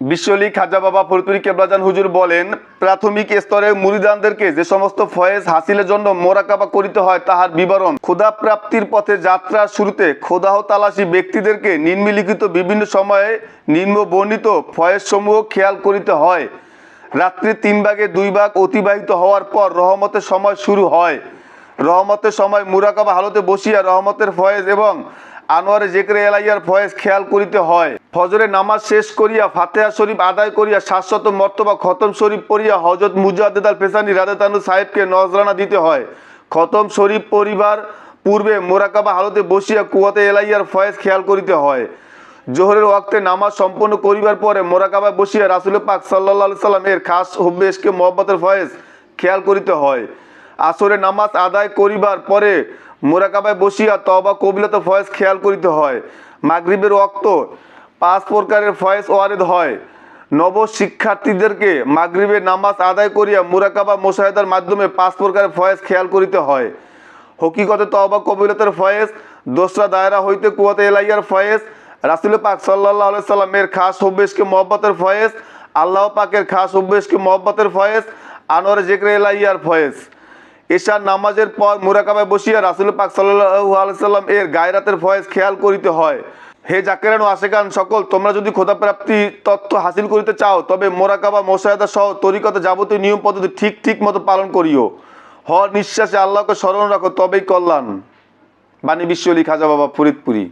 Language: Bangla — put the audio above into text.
বিশ্বলি খাজা বাবা ফরিদপুরি কেবলাজান হুজুর বলেন, প্রাথমিক স্তরে মুরিদানদেরকে যে সমস্ত ফয়েজ হাসিলের জন্য মোরাকাবা করিতে হয় তাহার বিবরণ ক্ষুধা প্রাপ্তির পথে যাত্রার শুরুতে ক্ষুধাহ তালাশি ব্যক্তিদেরকে নিম্নলিখিত বিভিন্ন সময়ে নিম্ন বর্ণিত ফয়েজ সমূহ খেয়াল করিতে হয়। রাত্রি তিন ভাগে দুই ভাগ অতিবাহিত হওয়ার পর রহমতের সময় শুরু হয়। রহমতের সময় মুরাকাবা হালতে বসিয়া রহমতের ফয়েজ এবং আনোয়ারে জেকরে এলাইয়ার ফয়েজ খেয়াল করিতে হয়। ফজরে নামাজ শেষ করিয়া ফাতেহা শরীফ আদায় করিয়া শাশ্বত মর্তবা খতম শরীফ পড়িয়া হজরত মুজাদ্দেদ আল ফেসানি রাদেতানু সাহেবকে নজরানা দিতে হয়। খতম শরীফ পরিবার পূর্বে মোরাকাবা হালতে বসিয়া কুয়াতে এলাইয়ার ফয়েজ খেয়াল করিতে হয়। জোহরের ওয়াক্তে নামাজ সম্পন্ন করিবার পরে মোরাকাবায় বসিয়া রাসুল পাক সাল্লাহ সাল্লাম এর খাস হুব্বেশকে মোহব্বতের ফয়েজ খেয়াল করিতে হয়। আসরে নামাজ আদায় করিবার পরে মোরাকাবায় বসিয়া তবা কবিলাত ফয়েজ খেয়াল করিতে হয়। মাগরিবের রক্ত পাঁচ প্রকারের ফয়েজ ওয়ারেদ হয়। নব শিক্ষার্থীদেরকে মাগরিবের নামাজ আদায় করিয়া মুরাকাবা মোশাহেদার মাধ্যমে পাঁচ প্রকারের ফয়েজ খেয়াল করিতে হয়। হকিকতে তওবা কবিলতের ফয়েজ, দোসরা দায়রা হইতে কুয়াতে এলাইয়ার ফয়েজ, রাসুল পাক সাল্লাহ সাল্লামের খাস হব্বেশকে মহব্বতের ফয়েজ, আল্লাহ পাকের খাস হব্বেশকে মহব্বতের ফয়েজ, আনোয়ার জেকরে এলাইয়ার ফয়েজ। এশার নামাজের পর মুরাকাবায় বসিয়া রাসুল পাক সাল্লাহু আলাইসাল্লাম এর গায়রাতের ফয়েজ খেয়াল করিতে হয়। হে জাকেরান ও আশেকান সকল, তোমরা যদি খোদাপ্রাপ্তি তথ্য হাসিল করিতে চাও, তবে মোরাকাবা মোসায়দা সহ তরিকতা যাবতীয় নিয়ম পদ্ধতি ঠিক ঠিক মতো পালন করিও। হ নিঃশ্বাসে আল্লাহকে স্মরণ রাখো, তবেই কল্যাণ। বাণী বিশ্বলী খাজা বাবা ফরিদপুরি।